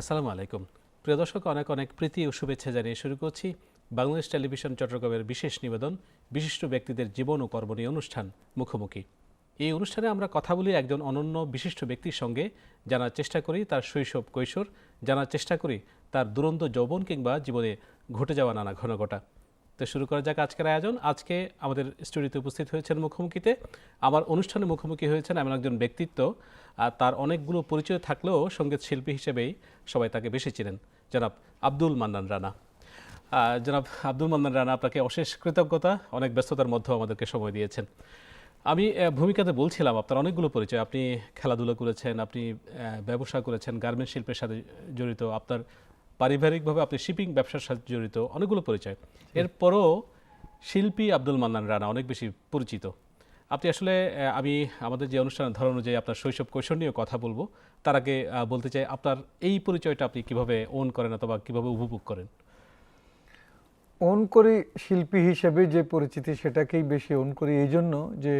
আসসালামু আলাইকুম। প্রিয় দর্শক, অনেক অনেক প্রীতি ও শুভেচ্ছা জানিয়ে শুরু করছি বাংলাদেশ টেলিভিশন চট্টগ্রামের বিশেষ নিবেদন, বিশিষ্ট ব্যক্তিদের জীবন ও কর্ম নিয়ে অনুষ্ঠান মুখোমুখি। এই অনুষ্ঠানে আমরা কথা বলি একজন অনন্য বিশিষ্ট ব্যক্তির সঙ্গে, জানার চেষ্টা করি তার শৈশব কৈশোর, জানার চেষ্টা করি তার দুরন্ত যৌবন কিংবা জীবনে ঘটে যাওয়া নানা ঘনঘটা। তো শুরু করা যাক আজকের আয়োজন। আজকে আমাদের স্টুডিওতে উপস্থিত হয়েছেন মুখোমুখিতে। আমার অনুষ্ঠানে মুখোমুখি হয়েছেন এমন একজন ব্যক্তিত্ব, আর তার অনেকগুলো পরিচয় থাকলেও সংগীত শিল্পী হিসেবেই সবাই তাকে বেশি চিনেন, জনাব আব্দুল মান্নান রানা। জনাব আব্দুল মান্নান রানা আপনাকে অশেষ কৃতজ্ঞতা, অনেক ব্যস্ততার মধ্যেও আমাদেরকে সময় দিয়েছেন। আমি ভূমিকাতে বলছিলাম আপনার অনেকগুলো পরিচয়, আপনি খেলাধুলা করেছেন, আপনি ব্যবসা করেছেন গার্মেন্ট শিল্পের সাথে জড়িত, আপনার পারিবারিকভাবে আপনি শিপিং ব্যবসার সাথে জড়িত, অনেকগুলো পরিচয়। এরপরও শিল্পী আব্দুল মান্নান রানা অনেক বেশি পরিচিত। আপনি আসলে আমি আমাদের যে অনুষ্ঠানের ধরন অনুযায়ী আপনার শৈশব কৈশোর নিয়ে কথা বলব। তার আগে বলতে চাই, আপনার এই পরিচয়টা আপনি কীভাবে ওন করেন অথবা কীভাবে উপভোগ করেন? ওন করি শিল্পী হিসেবে যে পরিচিতি সেটাকেই বেশি ওন করি এই জন্য যে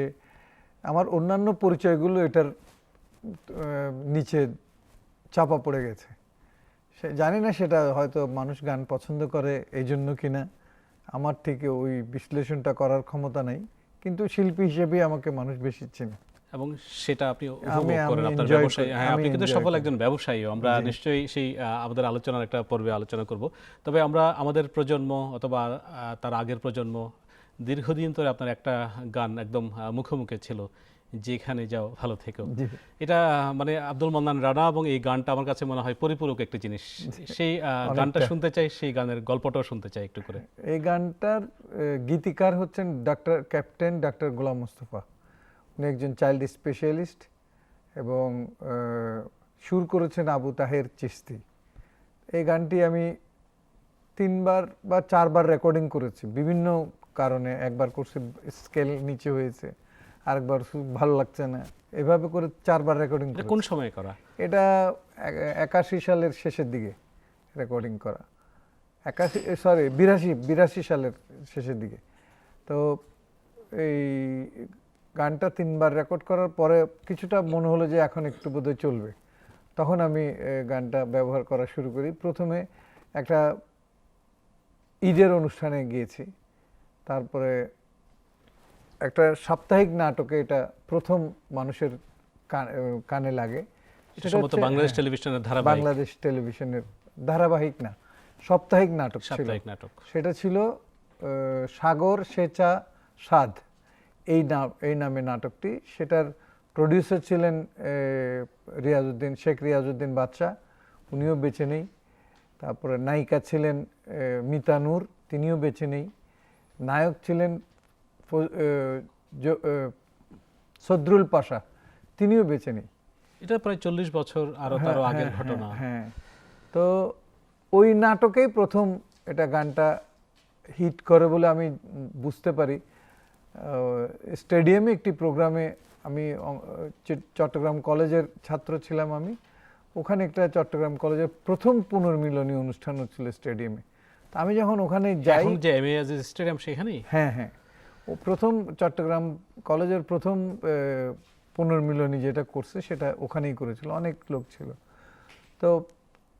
আমার অন্যান্য পরিচয়গুলো এটার নিচে চাপা পড়ে গেছে। সে জানি না সেটা হয়তো মানুষ গান পছন্দ করে এই জন্য কিনা। আমার থেকে ওই বিশ্লেষণটা করার ক্ষমতা নাই। কিন্তু শিল্পী হিসেবেই আমাকে মানুষ বেশি চেনে। এবং সেটা আপনি উপভোগ করেন আপনার ব্যবসায়। হ্যাঁ আপনি কিন্তু সফল একজন ব্যবসায়ী আমরা নিশ্চয়ই সেই আমাদের আলোচনার একটা পর্বে আলোচনা করব। তবে আমরা আমাদের প্রজন্ম অথবা তার আগের প্রজন্ম দীর্ঘদিন ধরে আপনার একটা গান একদম আহ, মুখে মুখে ছিল। যেখানে যাও ভালো থেকো। এটা মানে আব্দুল মান্নান রানা এবং এই গানটা আমার কাছে মনে হয় পরিপূরক একটি জিনিস। সেই গানটা শুনতে চাই সেই গানের গল্পটাও শুনতে চাই একটু করে। এই গানটার গীতিকার হচ্ছেন doctor captain doctor Golam Mostafa. উনি একজন চাইল্ড স্পেশালিস্ট এবং সুর করেছেন আবু তাহের চিস্তি এই গানটি আমি তিনবার বা চারবার রেকর্ডিং করেছি। বিভিন্ন কারণে একবার করছি স্কেল নিচে হয়েছে। আরেকবার ভালো লাগছে না। এভাবে করে চারবার রেকর্ডিং কোন সময় করা? এটা একাশি সালের শেষের দিকে রেকর্ডিং করা। একাশি সরি বিরাশি বিরাশি সালের শেষের দিকে। তো এই গানটা তিনবার রেকর্ড করার পরে কিছুটা মনে হলো যে এখন একটু বোধহয় চলবে। তখন আমি গানটা ব্যবহার করা শুরু করি। প্রথমে একটা ঈদের অনুষ্ঠানে গিয়েছি। তারপরে একটা সাপ্তাহিক নাটকে এটা প্রথম মানুষের কান- লাগে। সম্ভবত বাংলাদেশ হ্যাঁ, টেলিভিশনের ধারাবাহিক। বাংলাদেশ টেলিভিশনের ধারাবাহিক না সাপ্তাহিক নাটক সাপ্তাহিক নাটক। সেটা ছিল সাগর সেচা সাদ এই নাম এই নামে নাটকটি। সেটার প্রডিউসার ছিলেন আহ, রিয়াজউদ্দিন শেখ রিয়াজউদ্দিন বাদশাহ। উনিও বেছে নেই। তারপরে নায়িকা ছিলেন মিতানুর তিনিও বেছে নেই। নায়ক ছিলেন সদরুল পাশা তিনিও বেছে নেই। এটা প্রায় চল্লিশ বছর আরও হ্যাঁ, তারও হ্যাঁ, আগের হ্যাঁ, ঘটনা। হ্যাঁ। তো ওই নাটকেই প্রথম এটা গানটা হিট করে বলে আমি বুঝতে পারি। স্টেডিয়ামে একটি প্রোগ্রামে আমি চট্টগ্রাম কলেজের ছাত্র ছিলাম আমি। ওখানে একটা চট্টগ্রাম কলেজের প্রথম পুনর্মিলনী অনুষ্ঠান হচ্ছিল স্টেডিয়ামে। তা আমি যখন ওখানে যাই যে এম স্টেডিয়াম সেখানেই? হ্যাঁ হ্যাঁ। প্রথম চট্টগ্রাম কলেজের প্রথম পুনর্মিলনী যেটা করছে সেটা ওখানেই করেছিল, অনেক লোক ছিল। তো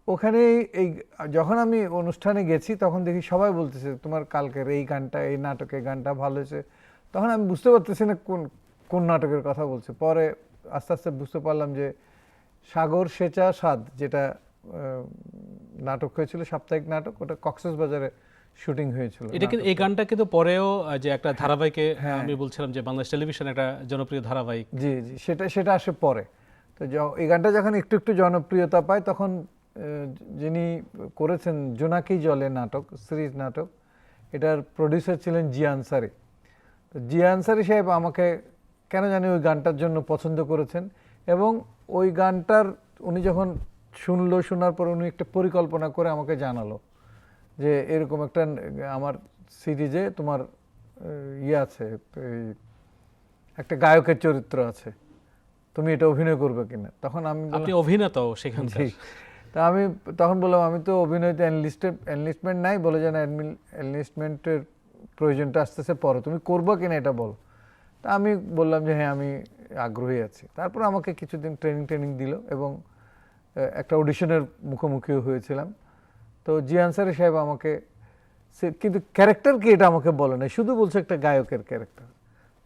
ওখানে এই, যখন আমি অনুষ্ঠানে গেছি তখন দেখি সবাই বলতেছে, তোমার কালকের এই গানটা, এই নাটকের গানটা ভালো হয়েছে। তখন আমি বুঝতে পারতেছি না কোন কোন নাটকের কথা বলছে। পরে আস্তে আস্তে বুঝতে পারলাম যে সাগর সেচা স্বাদ যেটা নাটক হয়েছিল, সাপ্তাহিক নাটক, ওটা কক্সেস বাজারে শুটিং হয়েছিল এটা কিন্তু এই গানটা কিন্তু পরেও যে একটা ধারাবাহিকে হ্যাঁ। আমি বলছিলাম যে বাংলাদেশ টেলিভিশন একটা জনপ্রিয় ধারাবাহিক। জি জি সেটা সেটা আসে পরে। তো এই গানটা যখন একটু একটু জনপ্রিয়তা পায় তখন যিনি করেছেন জোনাকি জলে নাটক সিরিজ নাটক এটার প্রডিউসার ছিলেন জি আনসারি তো জি আনসারি সাহেব আমাকে কেন জানি ওই গানটার জন্য পছন্দ করেছেন এবং ওই গানটার উনি যখন শুনলো শোনার পর উনি একটা পরিকল্পনা করে আমাকে জানালো। যে এরকম একটা আমার সিরিজে তোমার ইয়ে আছে এই একটা গায়কের চরিত্র আছে। তুমি এটা অভিনয় করবে কিনা? তখন আমি বললাম, আপনি অভিনেতা সেখানকার। জি। তা আমি তখন বললাম আমি তো অভিনয়তে এনলিস্টেড এনলিস্টমেন্ট নাই বলে যেন এনলিস্টমেন্টের প্রয়োজনটা আসতেছে পরে। তুমি করব কিনা এটা বলো? তা আমি বললাম যে হ্যাঁ আমি আগ্রহী আছি। তারপর আমাকে কিছুদিন ট্রেনিং ট্রেনিং দিল এবং একটা অডিশনের মুখোমুখিও হয়েছিলাম। তো জি আনসারি সাহেব আমাকে কিন্তু ক্যারেক্টার কি এটা আমাকে বলে না শুধু বলছে একটা গায়কের ক্যারেক্টার।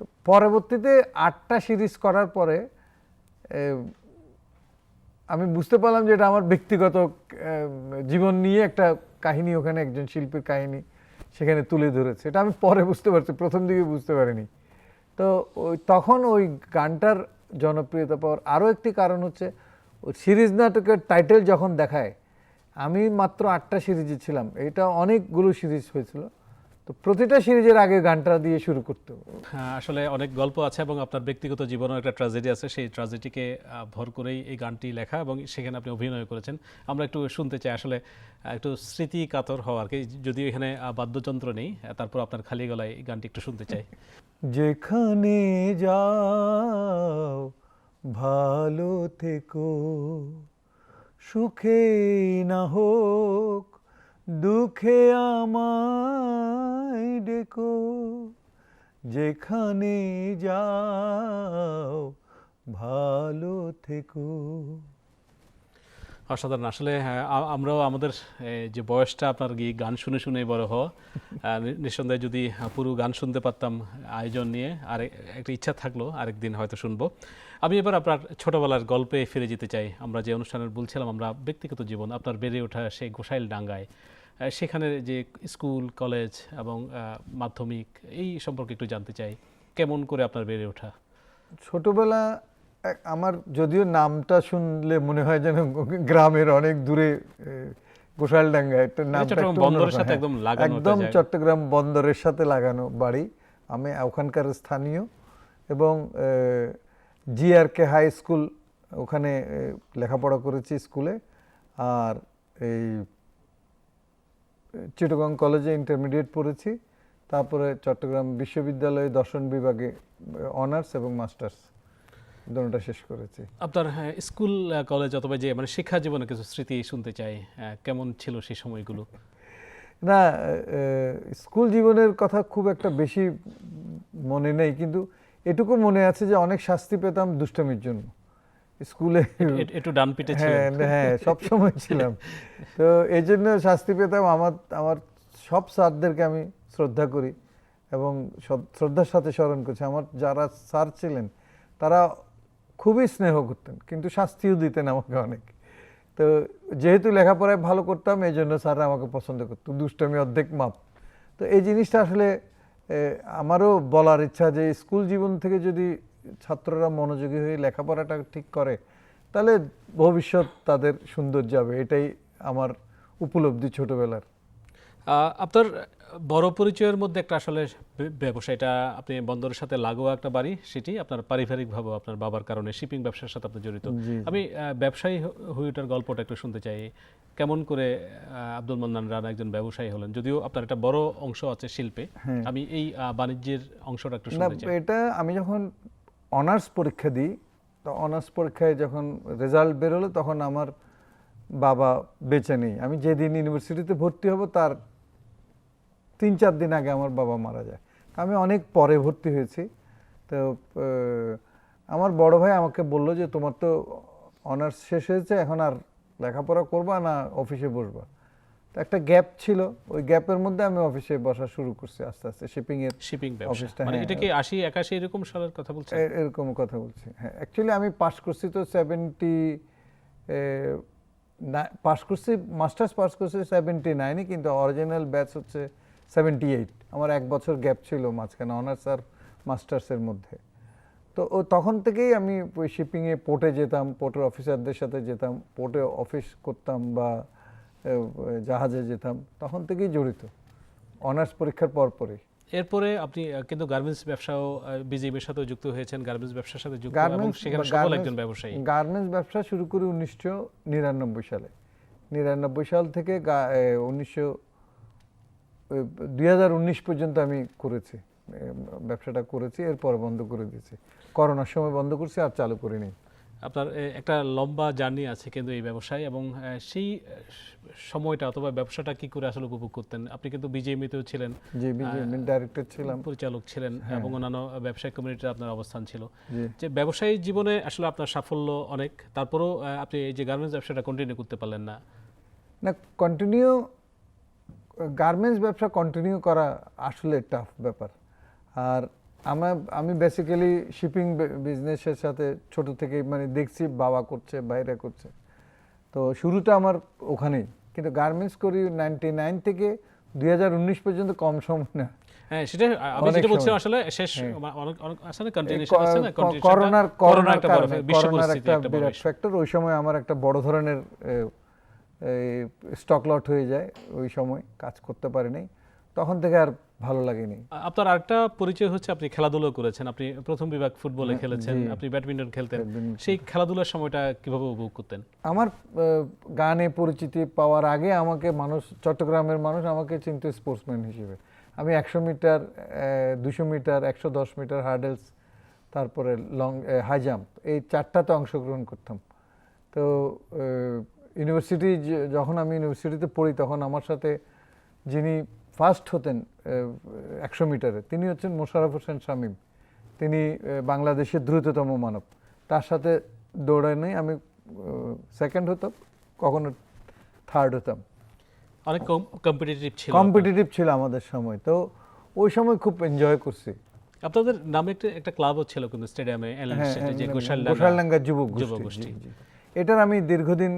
তো পরবর্তীতে আটটা সিরিজ করার পরে আমি বুঝতে পারলাম যে এটা আমার ব্যক্তিগত জীবন নিয়ে একটা কাহিনী ওখানে, একজন শিল্পীর কাহিনী সেখানে তুলে ধরেছে। এটা আমি পরে বুঝতে পারছি, প্রথম দিকে বুঝতে পারিনি। তো ওই তখন ওই গানটার জনপ্রিয়তা পাওয়ার আরও একটি কারণ হচ্ছে ওই সিরিজ নাটকের টাইটেল যখন দেখায় আমি মাত্র আটটা সিরিজে ছিলাম। এটা অনেকগুলো সিরিজ হয়েছিল। তো প্রতিটা সিরিজের আগে গানটা দিয়ে শুরু করতে হ্যাঁ, আসলে অনেক গল্প আছে এবং আপনার ব্যক্তিগত জীবনেও একটা ট্র্যাজেডি আছে। সেই ট্র্যাজেডিকে ভর করেই এই গানটি লেখা এবং সেখানে আপনি অভিনয় করেছেন। আমরা একটু শুনতে চাই আসলে একটু স্মৃতি কাতর হওয়া আর কি। যদিও এখানে বাদ্যযন্ত্র নেই তারপর আপনার খালি গলায় এই গানটি একটু শুনতে চাই। যেখানে যাও ভালো থেকো। সুখে না হোক দুঃখে আমায় ডেকো। যেখানে যাও ভালো থেকো। অসাধারণ। আসলে হ্যাঁ, আমরাও আমাদের যে বয়সটা আপনার গিয়ে গান শুনে শুনে বড় হওয়া নিঃসন্দেহে যদি পুরো গান শুনতে পারতাম আয়োজন নিয়ে আর একটা ইচ্ছা থাকল আরেকদিন হয়তো শুনব। আমি এবার আপনার ছোটবেলার গল্পে ফিরে যেতে চাই। আমরা যে অনুষ্ঠানের বলছিলাম আমরা ব্যক্তিগত জীবন আপনার বেড়ে ওঠা সেই গোসাইল ডাঙ্গায় সেখানে যে স্কুল কলেজ এবং মাধ্যমিক এই সম্পর্কে একটু জানতে চাই। কেমন করে আপনার বেড়ে ওঠা? ছোটবেলা আমার যদিও নামটা শুনলে মনে হয় যেন গ্রামের অনেক দূরে গোসালডাঙ্গা একটা নাম চট্টগ্রাম বন্দরের সাথে একদম লাগানো একদম চট্টগ্রাম বন্দরের সাথে লাগানো বাড়ি। আমি ওখানকার স্থানীয় এবং জিআর কে হাই স্কুল ওখানে লেখাপড়া করেছি স্কুলে। আর এই চিটগাং কলেজে ইন্টারমিডিয়েট পড়েছি। তারপরে চট্টগ্রাম বিশ্ববিদ্যালয়ে দর্শন বিভাগে অনার্স এবং মাস্টার্স। দুটোটা শেষ করেছি। আপনার হ্যাঁ, স্কুল কলেজ অথবা যে মানে শিক্ষা জীবনে কিছু স্মৃতি শুনতে চাই কেমন ছিল সেই সময়গুলো? না স্কুল জীবনের কথা খুব একটা বেশি মনে নেই কিন্তু এটুকু মনে আছে যে অনেক শাস্তি পেতাম দুষ্টমির জন্য। স্কুলে একটু ডান পিটে হ্যাঁ হ্যাঁ সব সময় ছিলাম। তো এই জন্য শাস্তি পেতাম। আমার আমার সব স্যারদেরকে আমি শ্রদ্ধা করি এবং শ্রদ্ধার সাথে স্মরণ করছি। আমার যারা স্যার ছিলেন তারা খুবই স্নেহ করতেন, কিন্তু শাস্তিও দিতেন আমাকে অনেক। তো যেহেতু লেখাপড়ায় ভালো করতাম, এই জন্য স্যাররা আমাকে পছন্দ করতো। দুষ্টমি অর্ধেক মাপ। তো এই জিনিসটা আসলে আমারও বলার ইচ্ছা যে স্কুল জীবন থেকে যদি ছাত্ররা মনোযোগী হয়ে লেখাপড়াটা ঠিক করে, তাহলে ভবিষ্যৎ তাদের সুন্দর যাবে। এটাই আমার উপলব্ধি ছোটবেলার। আপনার বড় পরিচয়ের মধ্যে একটা আসলে ব্যবসা এটা আপনি বন্দরের সাথে লাগোয়া একটা বাড়ি সেটি আপনার পারিবারিকভাবে আপনার বাবার কারণে শিপিং ব্যবসার সাথে আপনি জড়িত। আমি ব্যবসায়ী হয়ে ওঠার গল্পটা একটু শুনতে চাই। কেমন করে আব্দুল মান্নান রানা একজন ব্যবসায়ী হলেন? যদিও আপনার একটা বড় অংশ আছে শিল্পে। হ্যাঁ। আমি এই বাণিজ্যের অংশটা একটু শুনতে চাই। এটা আমি যখন অনার্স পরীক্ষা দিই তো অনার্স পরীক্ষায় যখন রেজাল্ট বেরোলো তখন আমার বাবা বেঁচে নেই। আমি যেদিন ইউনিভার্সিটিতে ভর্তি হব তার তিন চার দিন আগে আমার বাবা মারা যায়। আমি অনেক পরে ভর্তি হয়েছি। তো আমার বড় ভাই আমাকে বলল যে তোমার তো অনার্স শেষ হয়েছে এখন আর লেখাপড়া করবা না অফিসে বসবা? তো একটা গ্যাপ ছিল। ওই গ্যাপের মধ্যে আমি অফিসে বসা শুরু করছি আস্তে আস্তে। শিপিং এর শিপিং অফিসটা, মানে হ্যাঁ। এটা কি আশি একাশি এরকম সালের কথা বলছেন? এরকম কথা বলছি হ্যাঁ। অ্যাকচুয়ালি আমি পাস করছি তো সেভেন্টি পাস করছি মাস্টার্স পাস করছি সেভেন্টি নাইনে কিন্তু অরিজিনাল ব্যাচ হচ্ছে সেভেন্টি এইট আমার এক বছর গ্যাপ ছিল মাঝখানে অনার্স আর মাস্টার্সের মধ্যে। তো ও তখন থেকেই আমি ওই শিপিংয়ে পোর্টে যেতাম পোর্টের অফিসারদের সাথে যেতাম পোর্টে অফিস করতাম বা জাহাজে যেতাম তখন থেকেই জড়িত। অনার্স পরীক্ষার পর পরই। এরপরে আপনি কিন্তু গার্মেন্টস ব্যবসাও বিজেপির সাথে যুক্ত হয়েছেন গার্মেন্টস ব্যবসার সাথে যুক্ত এবং সেখানে সফল একজন ব্যবসায়ী। গার্মেন্টস ব্যবসা শুরু করি উনিশশো নিরানব্বই সালে। নিরানব্বই সাল থেকে উনিশশো দুই হাজার উনিশ পর্যন্ত আমি করেছি ব্যবসাটা করেছি এরপর বন্ধ করে দিয়েছি। করোনার সময় বন্ধ করছি আর চালু করিনি। আপনার একটা লম্বা জার্নি আছে কিন্তু এই ব্যবসায় এবং সেই সময়টা অথবা ব্যবসাটা কি করে আসলে উপভোগ করতেন? আপনি কিন্তু বিজেএমিতেও ছিলেন বিজেপি ডাইরেক্টর ছিলাম। পরিচালক ছিলেন এবং অন্যান্য ব্যবসায়িক কমিউনিটিতে আপনার অবস্থান ছিল। যে ব্যবসায়ী জীবনে আসলে আপনার সাফল্য অনেক তারপরেও আপনি এই যে গার্মেন্টস ব্যবসাটা কন্টিনিউ করতে পারলেন না। না কন্টিনিউ গার্মেন্টস ব্যবসা কন্টিনিউ করা আসলে টাফ ব্যাপার। আর আমার আমি বেসিক্যালি শিপিং বিজনেসের সাথে ছোট থেকে মানে দেখছি বাবা করছে বাইরে করছে। তো শুরুটা আমার ওখানেই। কিন্তু গার্মেন্টস করি নাইনটি নাইন থেকে দুই হাজার উনিশ পর্যন্ত কম সময় না। হ্যাঁ সেটা আমি যেটা বলছিলাম আসলে শেষ। মা- অনেক অনেক আসলে কন্টিনিউশন আছে না? ক- continuation টা- করোনার করোনা করোনার একটা বড় বিশ্ব পরিস্থিতি একটা একটা বিরাট ফ্যাক্টর ওই সময় আমার একটা বড় ধরনের স্টক লট হয়ে যায় ওই সময় কাজ করতে পারিনি তখন থেকে আর ভালো লাগেনি। আপনার আরেকটা পরিচয় হচ্ছে আপনি খেলাধুলা করেছেন। আপনি প্রথম বিভাগ ফুটবলে খেলেছেন আপনি ব্যাডমিন্টন খেলতেন। সেই খেলাধুলার সময়টা কীভাবে উপভোগ করতেন? আমার গানে পরিচিতি পাওয়ার আগে আমাকে মানুষ চট্টগ্রামের মানুষ আমাকে চিনতে স্পোর্টসম্যান হিসেবে। আমি একশো মিটার দুশো মিটার একশো দশ মিটার হার্ডেলস তারপরে লং হাই জাম্প এই চারটাতে অংশগ্রহণ করতাম। তো ইউনিভার্সিটি যখন আমি ইউনিভার্সিটিতে পড়ি তখন আমার সাথে যিনি ফার্স্ট হতেন একশো মিটারে তিনি হচ্ছেন মোশাররফ হোসেন শামীম। তিনি বাংলাদেশের দ্রুততম মানব। তার সাথে দৌড়াই আমি সেকেন্ড হতাম কখনো থার্ড হতাম। অনেক কম্পিটিটিভ ছিল কম্পিটিটিভ ছিল আমাদের সময়। তো ওই সময় খুব এনজয় করছি। আপনাদের নামে একটা একটা ক্লাবও ছিল কিন্তু স্টেডিয়ামে যে গোশালডাঙ্গা যুবক যুবক গোষ্ঠী। এটার আমি দীর্ঘদিন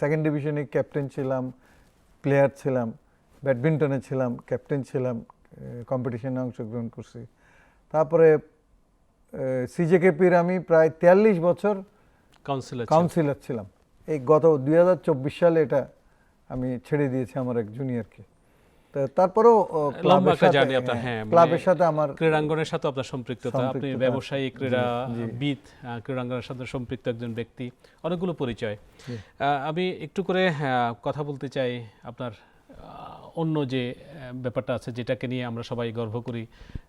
সেকেন্ড ডিভিশনে ক্যাপ্টেন ছিলাম প্লেয়ার ছিলাম ব্যাডমিন্টনে ছিলাম ক্যাপ্টেন ছিলাম কম্পিটিশনে অংশগ্রহণ করছি। তারপরে সিজেকেপির আমি প্রায় তেয়াল্লিশ বছর কাউন্সিলর কাউন্সিলর ছিলাম। এই গত দুই হাজার চব্বিশ সালে এটা আমি ছেড়ে দিয়েছি আমার এক জুনিয়রকে তারপরেও লম্বা একটা জার্নি আপনার হ্যাঁ মানে ক্লাবের সাথে আমার ক্রীড়াঙ্গনের সাথে আপনার সম্পৃক্ততা আপনি। ব্যবসায়ী ক্রীড়া জি। বিদ ক্রীড়াঙ্গনের সাথে সম্পৃক্ত একজন ব্যক্তি অনেকগুলো পরিচয় আমি একটু করে আহ, কথা বলতে চাই আপনার অন্য যে ব্যাপারটা আছে যেটাকে নিয়ে আমরা সবাই গর্ব করি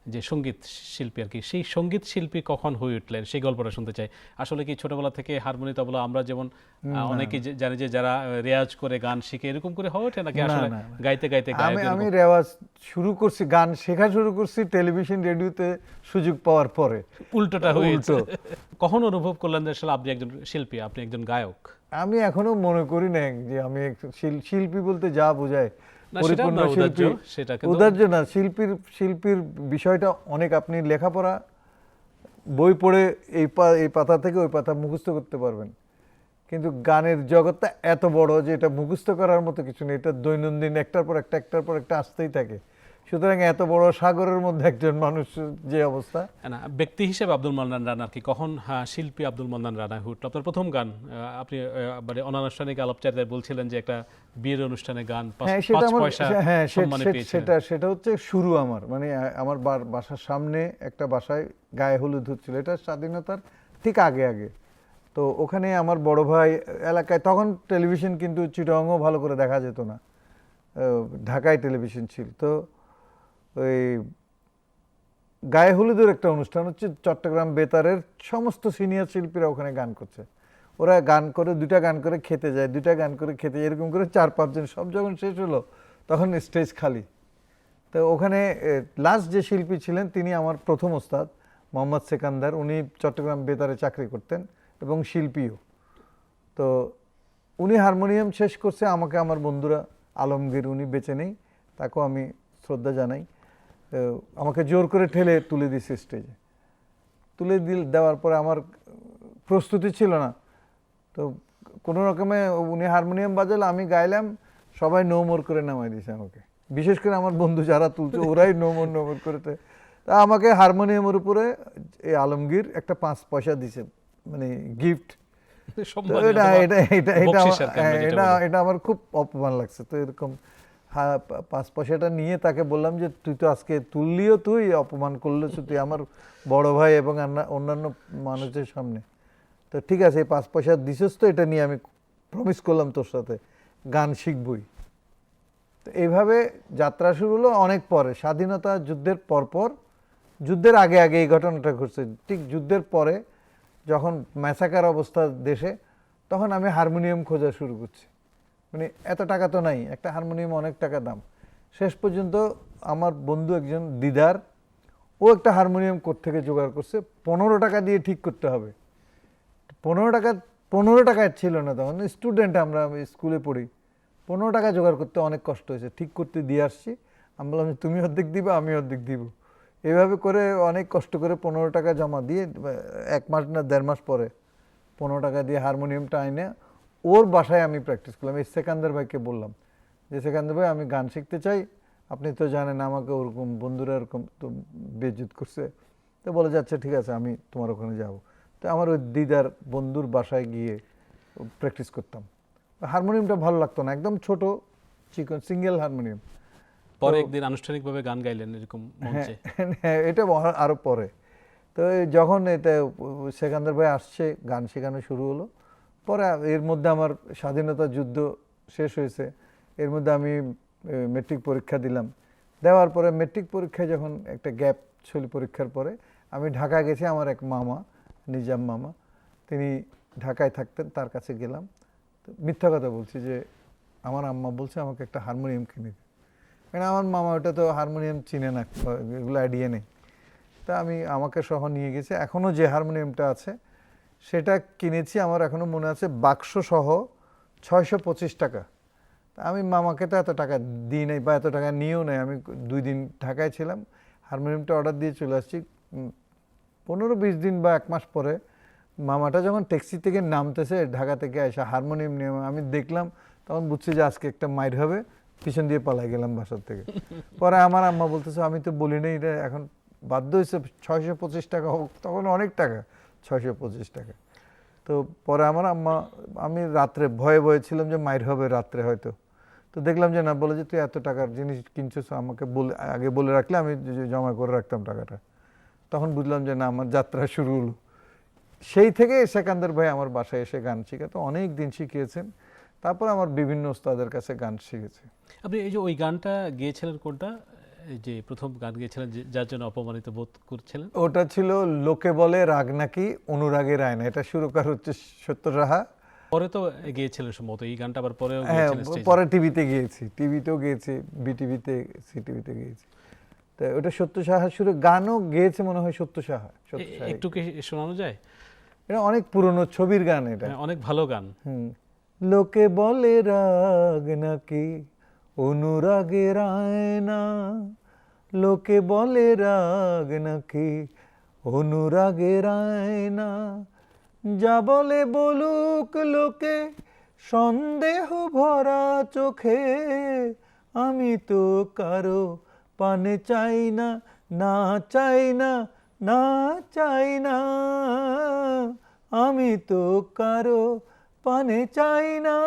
যে সংগীত শিল্পী আর কি। সেই সংগীত শিল্পী কখন হয়ে উঠলেন? সেই গল্পটা শুনতে চাই। আসলে কি ছোটবেলা থেকে হারমোনি তবলা আমরা যেমন অনেকে জানি যে যারা রেয়াজ করে গান শিখে এরকম করে হয়ে ওঠে নাকি আসলে। গাইতে গাইতে আমি আমি রেওয়াজ শুরু করছি গান শেখা শুরু করছি টেলিভিশন রেডিওতে সুযোগ পাওয়ার পরে। উল্টোটা হয়েছে উল্টো। কখন অনুভব করলেন যে আসলে আপনি একজন শিল্পী আপনি একজন গায়ক? আমি এখনও মনে করি না যে আমি শিল- শিল্পী বলতে যা বোঝায় পরিপূর্ণ শিল্পী উদার্য না শিল্পীর শিল্পীর বিষয়টা অনেক আপনি লেখাপড়া বই পড়ে এই পা- এই পাতা থেকে ওই পাতা মুখস্থ করতে পারবেন। কিন্তু গানের জগৎটা এত বড় যে এটা মুখস্থ করার মতো কিছু নেই এটা দৈনন্দিন একটার পর একটা একটার পর একটা আসতেই থাকে। সুতরাং এত বড় সাগরের মধ্যে একজন মানুষ যে অবস্থা? না ব্যক্তি হিসেবে আব্দুল মান্নান রানা কি কখন? হ্যাঁ, শিল্পী আব্দুল মান্নান রানা উঠল আপনার প্রথম গান আপনি মানে অনানুষ্ঠানিক আলাপচারিতায় বলছিলেন যে একটা বিয়ের অনুষ্ঠানে গান হ্যাঁ সেটা হ্যাঁ সেটা সেটা হচ্ছে শুরু আমার। মানে আমার বাসার সামনে একটা বাসায় গায়ে হলুদ হচ্ছিল। এটা স্বাধীনতার ঠিক আগে আগে। তো ওখানে আমার বড় ভাই এলাকায় তখন টেলিভিশন কিন্তু চিটংও ভালো করে দেখা যেত না। ঢাকায় টেলিভিশন ছিল। তো ওই গায়ে হলুদের একটা অনুষ্ঠান হচ্ছে, চট্টগ্রাম বেতারের সমস্ত সিনিয়র শিল্পীরা ওখানে গান করছে। ওরা গান করে দুটা গান করে খেতে যায় দুটা গান করে খেতে যায়, এরকম করে চার পাঁচজন সব যখন শেষ হলো তখন স্টেজ খালি। তো ওখানে লাস্ট যে শিল্পী ছিলেন তিনি আমার প্রথম ওস্তাদ, মোহাম্মদ সেকান্দার। উনি চট্টগ্রাম বেতারে চাকরি করতেন এবং শিল্পীও। তো উনি হারমোনিয়াম শেষ করছে, আমাকে আমার বন্ধুরা, আলমগীর উনি বেঁচে নেই, তাকেও আমি শ্রদ্ধা জানাই। আমাকে জোর করে ঠেলে তুলে দিছে স্টেজে তুলে দিল দেওয়ার পরে আমার প্রস্তুতি ছিল না। তো কোনো রকমে উনি হারমোনিয়াম বাজালে আমি গাইলাম সবাই নোমর করে নামাই দিয়েছে আমাকে। বিশেষ করে আমার বন্ধু যারা তুলছে ওরাই নোমর নোমর করেতে তা আমাকে হারমোনিয়ামের উপরে এই আলমগীর একটা পাঁচ পয়সা দিছে মানে গিফট এটা এটা এটা এটা এটা আমার খুব অপমান লাগছে। তো এরকম পাঁচ পয়সাটা নিয়ে তাকে বললাম যে, তুই তো আজকে তুললিও তুই, অপমান করল তুই আমার বড় ভাই এবং অন্যান্য মানুষের সামনে। তো ঠিক আছে, এই পাঁচ পয়সা দিছিস তো, এটা নিয়ে আমি প্রমিস করলাম তোর সাথে, গান শিখবই। তো এইভাবে যাত্রা শুরু হলো অনেক পরে, স্বাধীনতা যুদ্ধের পরপর, যুদ্ধের আগে আগে এই ঘটনাটা ঘটছে, ঠিক যুদ্ধের পরে যখন ম্যাসাকার অবস্থা দেশে, তখন আমি হারমোনিয়াম খোঁজা শুরু করছি। মানে এত টাকা তো নাই, একটা হারমোনিয়াম অনেক টাকা দাম। শেষ পর্যন্ত আমার বন্ধু একজন দিদার, ও একটা হারমোনিয়াম থেকে জোগাড় করছে, পনেরো টাকা দিয়ে ঠিক করতে হবে। পনেরো টাকা, পনেরো টাকায় ছিল না তখন স্টুডেন্ট আমরা স্কুলে পড়ি। পনেরো টাকা জোগাড় করতে অনেক কষ্ট হয়েছে, ঠিক করতে দিয়ে আসছি। আমি বললাম যে, তুমি অর্ধেক দিবে, আমি অর্ধেক দিব। এভাবে করে অনেক কষ্ট করে পনেরো টাকা জমা দিয়ে এক মাস না দেড় মাস পরে পনেরো টাকা দিয়ে হারমোনিয়ামটা আইনে ওর বাসায় আমি প্র্যাকটিস করলাম। এই সেকান্দার ভাইকে বললাম যে সেকান্দার ভাই আমি গান শিখতে চাই। আপনি তো জানেন আমাকে ওরকম বন্ধুরা এরকম তো বেজুত করছে। তো বলে যাচ্ছে ঠিক আছে আমি তোমার ওখানে যাব। তো আমার ওই দিদার বন্ধুর বাসায় গিয়ে প্র্যাকটিস করতাম। হারমোনিয়ামটা ভালো লাগতো না একদম ছোট চিকন সিঙ্গেল হারমোনিয়াম। পরে একদিন আনুষ্ঠানিকভাবে গান গাইলেন এরকম মঞ্চে? হ্যাঁ এটা আরও পরে। তো যখন এটা সেকান্দার ভাই আসছে গান শেখানো শুরু হলো। পরে এর মধ্যে আমার স্বাধীনতা যুদ্ধ শেষ হয়েছে। এর মধ্যে আমি মেট্রিক পরীক্ষা দিলাম। দেওয়ার পরে মেট্রিক পরীক্ষায় যখন একটা গ্যাপ ছিল পরীক্ষার পরে, আমি ঢাকা গেছি, আমার এক মামা, নিজাম মামা, তিনি ঢাকায় থাকতেন, তার কাছে গেলাম। মিথ্যা কথা বলছি যে, আমার আম্মা বলছে, আমাকে একটা হারমোনিয়াম কিনে দিতে। কারণ আমার মামা ওটা তো হারমোনিয়াম চিনে না, এগুলো আইডিয়া নেই। তা আমি আমাকে সহ নিয়ে গেছি। এখনও যে হারমোনিয়ামটা আছে সেটা কিনেছি আমার এখনও মনে আছে বাক্স সহ ছয়শো পঁচিশ টাকা। আমি মামাকে তো এত টাকা দিই নাই বা এত টাকা নিয়েও নাই আমি দুই দিন ঢাকায় ছিলাম হারমোনিয়ামটা অর্ডার দিয়ে চলে আসছি। পনেরো বিশ দিন বা এক মাস পরে মামাটা যখন ট্যাক্সি থেকে নামতেছে ঢাকা থেকে এসে হারমোনিয়াম নিয়ে আমি দেখলাম তখন বুঝছি যে আজকে একটা মাইর হবে পিছন দিয়ে পালাই গেলাম বাসার থেকে। পরে আমার আম্মা বলতেছে আমি তো বলি নাই এটা এখন বাধ্য হয়েছে ছয়শো পঁচিশ টাকা হোক তখন অনেক টাকা। ছয়শো পঁচিশ টাকা। তো পরে আমার আম্মা, আমি রাত্রে ভয়ে ভয়ে ছিলাম যে মাইর হবে রাত্রে হয়তো। তো দেখলাম যে না, বলে যে তুই এত টাকার জিনিস কিনছিস, আমাকে বলে, আগে বলে রাখলে আমি জমা করে রাখতাম টাকাটা। তখন বুঝলাম যে না, আমার যাত্রা শুরু হলো। সেই থেকে সেকান্দার ভাই আমার বাসায় এসে গান শিখাতো অনেক দিন শিখিয়েছেন। তারপর আমার বিভিন্ন ওস্তাদের কাছে গান শিখেছে। আপনি এই যে ওই গানটা গিয়েছিলেন কোনটা? যে প্রথম গান গিয়েছিলেন যার জন্য অপমানিত বোধ করছিলেন? ওটা ছিল লোকে বলে রাগ নাকি অনুরাগের আয়না। এটা সুরকার হচ্ছে সত্য রাহা। পরে তো গিয়েছিলেন সম্ভবত এই গানটা আবার পরেও হ্যাঁ। পরে টিভিতে গিয়েছি। টিভিতেও গিয়েছি বিটিভিতে সি টিভিতে গিয়েছি। তো ওটা সত্য সাহা সুরে গানও গেয়েছে মনে হয় সত্য সাহা। একটু কি শোনানো যায়? এটা অনেক পুরনো ছবির গান এটা। হ্যাঁ, অনেক ভালো গান। হুম। লোকে বলে রাগ নাকি অনুরাগের আয়না লোকে বলে রাগ নাকি? অনুরাগের আয়না যা বলে বলুক লোকে, সন্দেহ ভরা চোখে। আমি তো কারও পানে চাই না না চাই না না চাই না। আমি তো কারও পানে চাই না।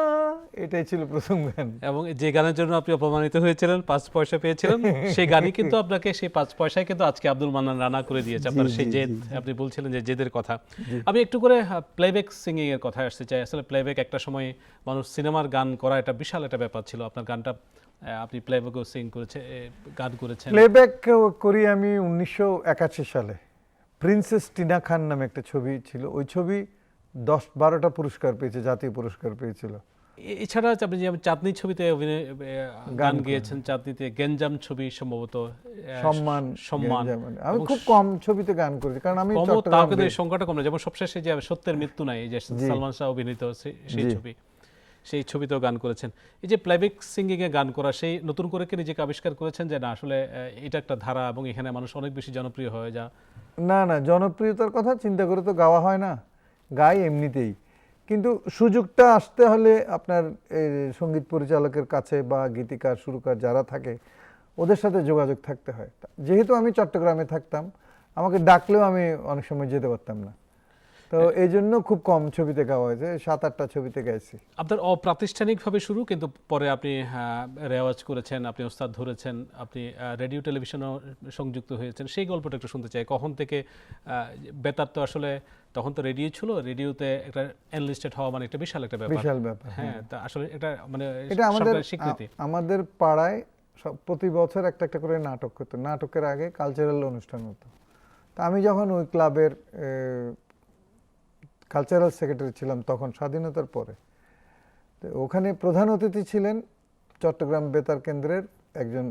এটাই ছিল প্রথম গান। এবং যে গানের জন্য আপনি অপমানিত হয়েছিলেন পাঁচ পয়সা পেয়েছিলেন সেই গানই কিন্তু আপনাকে সেই পাঁচ পয়সায় কিন্তু আজকে আব্দুল মান্নান রানা করে দিয়েছে। আপনার সেই জেদ আপনি বলছিলেন যে জেদের কথা। আমি একটু করে প্লেব্যাক সিঙ্গিং এর কথা আসতে চাই। আসলে প্লেব্যাক একটা সময় মানুষ সিনেমার গান করা এটা বিশাল একটা ব্যাপার ছিল। আপনার গানটা আপনি প্লেব্যাকও সিং করেছে গান করেছেন। প্লেব্যাক করি আমি উনিশশো একাশি সালে। প্রিন্সেস টিনা খান নামে একটা ছবি ছিল। ওই ছবি দশ বারোটা পুরস্কার পেয়েছে জাতীয় পুরস্কার পেয়েছিল। এছাড়া আপনি যেমন চাঁদনি ছবিতে অভিনয় গান গিয়েছেন চাঁদনিতে গেঞ্জাম ছবি সম্ভবত সম্মান সম্মান। আমি খুব কম ছবিতে গান করেছি কারণ আমি কমও তাও কিন্তু সংখ্যাটা কম না যেমন সবশেষে যে সত্যের মৃত্যু নাই যে সালমান শাহ অভিনীত সেই ছবি সেই ছবিতেও গান করেছেন। এই যে প্লেব্যাক সিঙ্গিং এ গান করা সেই নতুন করে কি নিজেকে আবিষ্কার করেছেন যে না আসলে এটা একটা ধারা এবং এখানে মানুষ অনেক বেশি জনপ্রিয় হয়ে যা না না জনপ্রিয়তার কথা চিন্তা করে তো গাওয়া হয় না। গাই এমনিতেই। কিন্তু সুযোগটা আসতে হলে আপনার সংগীত পরিচালকের কাছে বা গীতিকার, সুরকার যারা থাকে, ওদের সাথে যোগাযোগ থাকতে হয়। যেহেতু আমি চট্টগ্রামে থাকতাম, আমাকে ডাকলেও আমি অনেক সময় যেতে পারতাম না। তো এই জন্য খুব কম ছবিতে গাওয়া হয়েছে সাত আটটা ছবিতে গাইছি। আপনার অপ্রাতিষ্ঠানিকভাবে শুরু কিন্তু পরে আপনি আহ, রেওয়াজ করেছেন আপনি ওস্তাদ ধরেছেন আপনি রেডিও টেলিভিশনও সংযুক্ত হয়েছেন সেই গল্পটা একটু শুনতে চাই। কখন থেকে বেতার তো আসলে তখন তো রেডিও ছিল রেডিওতে একটা এনলিস্টেড হওয়া মানে একটা বিশাল একটা ব্যাপার। বিশাল ব্যাপার হ্যাঁ। তা আসলে এটা মানে এটা আমাদের স্বীকৃতি। আমাদের পাড়ায় সব প্রতি বছর একটা একটা করে নাটক হতো। নাটকের আগে কালচারাল অনুষ্ঠান হতো। তা আমি যখন ওই ক্লাবের কালচারাল সেক্রেটারি ছিলাম তখন, স্বাধীনতার পরে। তো ওখানে প্রধান অতিথি ছিলেন চট্টগ্রাম বেতার কেন্দ্রের একজন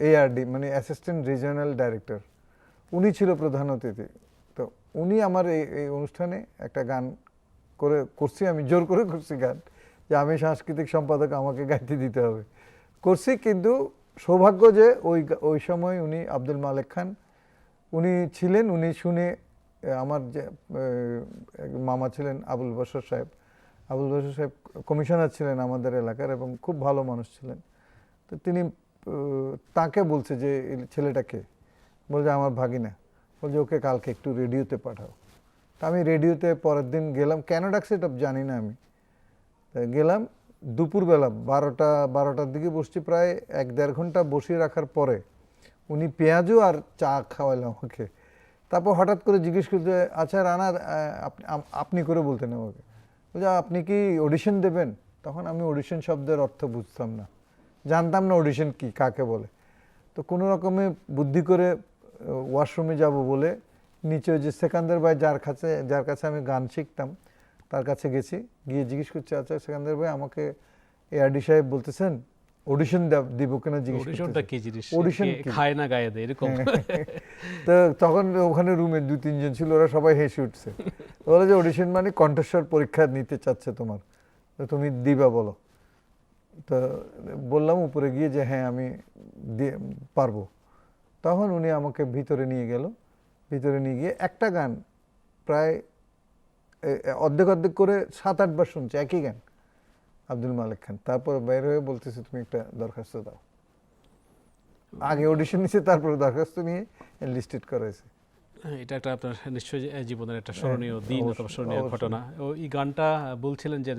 এআরডি মানে অ্যাসিস্ট্যান্ট রিজিওনাল ডাইরেক্টর উনি ছিল প্রধান অতিথি। তো উনি আমার এই এই অনুষ্ঠানে একটা গান করে করছি, আমি জোর করে করছি গান যে আমি সাংস্কৃতিক সম্পাদক, আমাকে গাইতে দিতে হবে। করছি কিন্তু সৌভাগ্য যে ওই ওই সময় উনি আব্দুল মালেক খান। উনি ছিলেন, উনি শুনে আমার যে মামা ছিলেন আবুল বসর সাহেব। আবুল বসর সাহেব কমিশনার ছিলেন আমাদের এলাকার এবং খুব ভালো মানুষ ছিলেন। তো তিনি তাকে বলছে যে ছেলেটাকে বলছে, আমার ভাগিনা। বলছে, ওকে কালকে একটু রেডিওতে পাঠাও। তা আমি রেডিওতে পরের দিন গেলাম। কেন ডাকছে এটা জানি না আমি। গেলাম, দুপুরবেলা বারোটা, বারোটার দিকে বসছি প্রায় এক দেড় ঘণ্টা বসিয়ে রাখার পরে উনি পেঁয়াজও আর চা খাওয়াইলাম আমাকে। তারপর হঠাৎ করে জিজ্ঞেস করছে আচ্ছা রানা আপনি করে বলতেন আমাকে। বলছে, আপনি কি অডিশন দেবেন? তখন আমি অডিশন শব্দের অর্থ বুঝতাম না। জানতাম না অডিশন কি, কাকে বলে। তো কোনো রকমে বুদ্ধি করে ওয়াশরুমে যাব বলে নিচে যে সেকান্দার ভাই যার কাছে যার কাছে আমি গান শিখতাম, তার কাছে গেছি। গিয়ে জিজ্ঞেস করছি আচ্ছা সেকান্দার ভাই, আমাকে এআরডি সাহেব বলতেছেন অডিশন দিব কিনা জিজ্ঞেস অডিশনটা কি জিনিস? কি? খায় না গায়ে দেয় এরকম। তো তখন ওখানে রুমে দু তিনজন ছিল ওরা সবাই হেসে উঠছে। বলে যে অডিশন মানে কণ্ঠস্বর পরীক্ষা নিতে চাচ্ছে তোমার। তো তুমি দিবা বলো। তো বললাম উপরে গিয়ে যে হ্যাঁ আমি পারব। তখন উনি আমাকে ভিতরে নিয়ে গেল। ভিতরে নিয়ে গিয়ে একটা গান প্রায় অর্ধেক অর্ধেক করে সাত আটবার শুনছে একই গান। আব্দুল মালিক খান। তারপর বাইরে হয়ে বলতেছে তুমি একটা দরখাস্ত দাও। আগে অডিশন নিছে তারপরে দরখাস্ত নিয়ে লিস্টেড করেছে এটা একটা আপনার নিশ্চয়ই জীবনের একটা স্মরণীয় দিন অথবা স্মরণীয় ঘটনা। ও এই গানটা বলছিলেন যে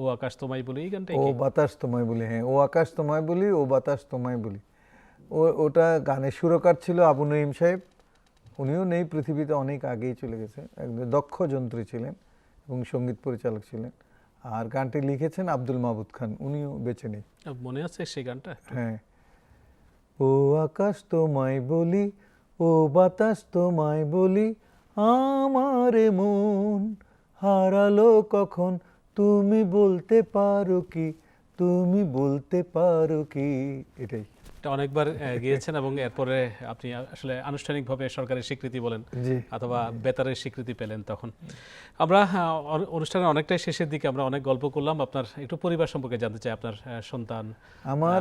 ও আকাশ তোমায় বলে এই গানটাই ও বাতাস তোমায় বলি হ্যাঁ ও আকাশ তোমায় বলি ও বাতাস তোমায় বলি। ও ওটা গানের সুরকার ছিল আবু নঈম সাহেব। উনিও নেই পৃথিবীতে অনেক আগেই চলে গেছে। একজন দক্ষ যন্ত্রী ছিলেন এবং সংগীত পরিচালক ছিলেন। আর গানটি লিখেছেন আব্দুল মাহবুদ খান উনিও বেছে নেই মনে আছে সেই গানটা? হ্যাঁ। ও আকাশ তোমায় বলি ও বাতাস তোমায় বলি আমার মন হারালো কখন? তুমি বলতে পারো কি? তুমি বলতে পারো কি? এটাই। এটা অনেকবার গিয়েছেন এবং এরপরে আপনি আসলে আনুষ্ঠানিকভাবে সরকারি স্বীকৃতি বলেন অথবা বেতারের স্বীকৃতি পেলেন তখন। আমরা অনুষ্ঠানের অনেকটাই শেষের দিকে আমরা অনেক গল্প করলাম। আপনার একটু পরিবার সম্পর্কে জানতে চাই আপনার সন্তান আমার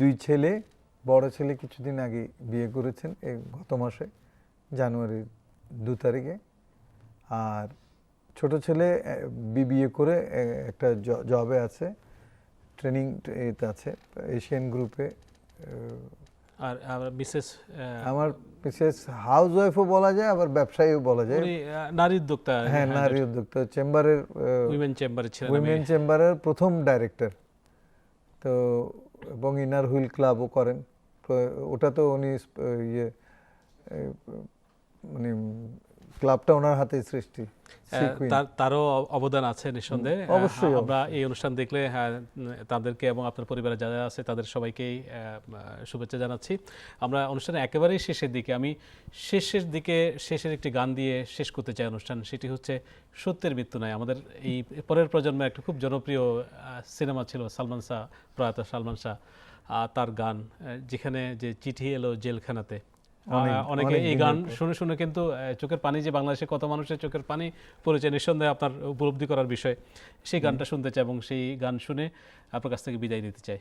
দুই ছেলে বড় ছেলে কিছুদিন আগে বিয়ে করেছেন এই গত মাসে জানুয়ারির দু তারিখে। আর ছোট ছেলে বিবিএ করে একটা জবে আছে ট্রেনিং এতে আছে এশিয়ান গ্রুপে আর মিসেস আমার মিসেস হাউস ওয়াইফও বলা যায় আবার ব্যবসায়ীও বলা যায়। উনি নারী উদ্যোক্তা হ্যাঁ নারী উদ্যোক্তা চেম্বারের উইমেন চেম্বারে ছিলেন উইমেন চেম্বারের প্রথম ডাইরেক্টর তো এবং ইনার হুইল ক্লাবও করেন। ওটা তো উনি ইয়ে মানে ক্লাবটা ওনার হাতে সৃষ্টি। তার তারও অবদান আছে নিঃসন্দেহে। অবশ্যই, আমরা এই অনুষ্ঠান দেখলে হ্যাঁ, তাদেরকে এবং আপনার পরিবারে যারা আছে তাদের সবাইকেই শুভেচ্ছা জানাচ্ছি। আমরা অনুষ্ঠানের একেবারেই শেষের দিকে আমি শেষের দিকে শেষের একটি গান দিয়ে শেষ করতে চাই অনুষ্ঠান সেটি হচ্ছে সত্যের মৃত্যু নয়। আমাদের এই পরের প্রজন্মের একটা খুব জনপ্রিয় সিনেমা ছিল সালমান শাহ প্রয়াত সালমান শাহ তার গান যেখানে যে চিঠি এলো জেলখানাতে। অনেক- এই গান শুনে শুনে কিন্তু চোখের পানি যে বাংলাদেশে কত মানুষের চোখের পানি পড়েছে নিঃসন্দেহে আপনার উপলব্ধি করার বিষয়। সেই গানটা শুনতে চাই এবং সেই গান শুনে আপনার কাছ থেকে বিদায় নিতে চাই।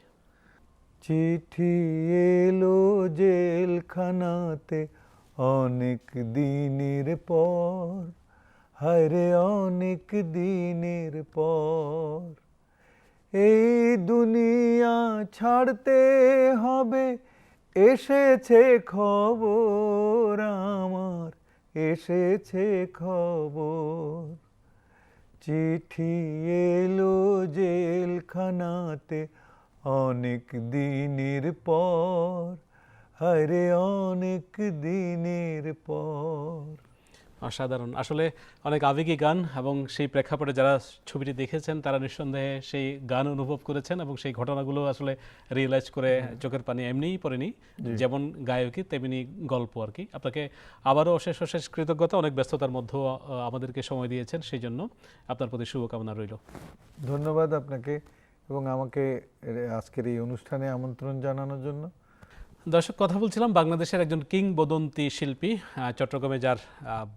চিঠি এলো জেলখানাতে অনেক দিনের পর। হায়রে অনেক দিনের পর। এই দুনিয়া ছাড়তে হবে এসেছে খবর আমার, এসেছে খবর। চিঠি এলো জেলখানাতে অনেক দিনের পর হরে অনেক দিনের পর। অসাধারণ। আসলে অনেক আবেগী গান এবং সেই প্রেক্ষাপটে যারা ছবিটি দেখেছেন তারা নিঃসন্দেহে সেই গান অনুভব করেছেন এবং সেই ঘটনাগুলো আসলে রিয়েলাইজ করে চোখের পানি এমনিই পড়েনি। যেমন গায়কী তেমনি গল্প আর কি। আপনাকে আবারও অশেষ অশেষ কৃতজ্ঞতা অনেক ব্যস্ততার মধ্যেও আমাদেরকে সময় দিয়েছেন সেই জন্য। আপনার প্রতি শুভকামনা রইল। ধন্যবাদ আপনাকে এবং আমাকে আজকের এই অনুষ্ঠানে আমন্ত্রণ জানানোর জন্য। দর্শক, কথা বলছিলাম বাংলাদেশের একজন কিংবদন্তি শিল্পী চট্টগ্রামে যার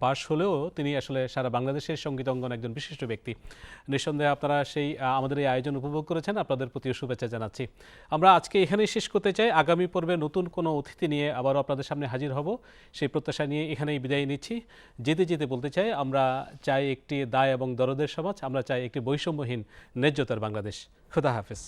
বাস হলেও তিনি আসলে সারা বাংলাদেশের সংগীত অঙ্গন একজন বিশিষ্ট ব্যক্তি। নিঃসন্দেহে আপনারা সেই আমাদের এই আয়োজন উপভোগ করেছেন, আপনাদের প্রতিও শুভেচ্ছা জানাচ্ছি। আমরা আজকে এখানেই শেষ করতে চাই। আগামী পর্বে নতুন কোনো অতিথি নিয়ে আবারও আপনাদের সামনে হাজির হব। সেই প্রত্যাশা নিয়ে এখানেই বিদায় নিচ্ছি। যেতে যেতে বলতে চাই, আমরা চাই একটি দায় এবং দরদের সমাজ, আমরা চাই একটি বৈষম্যহীন, ন্যায্যতার বাংলাদেশ। খুদা হাফেজ।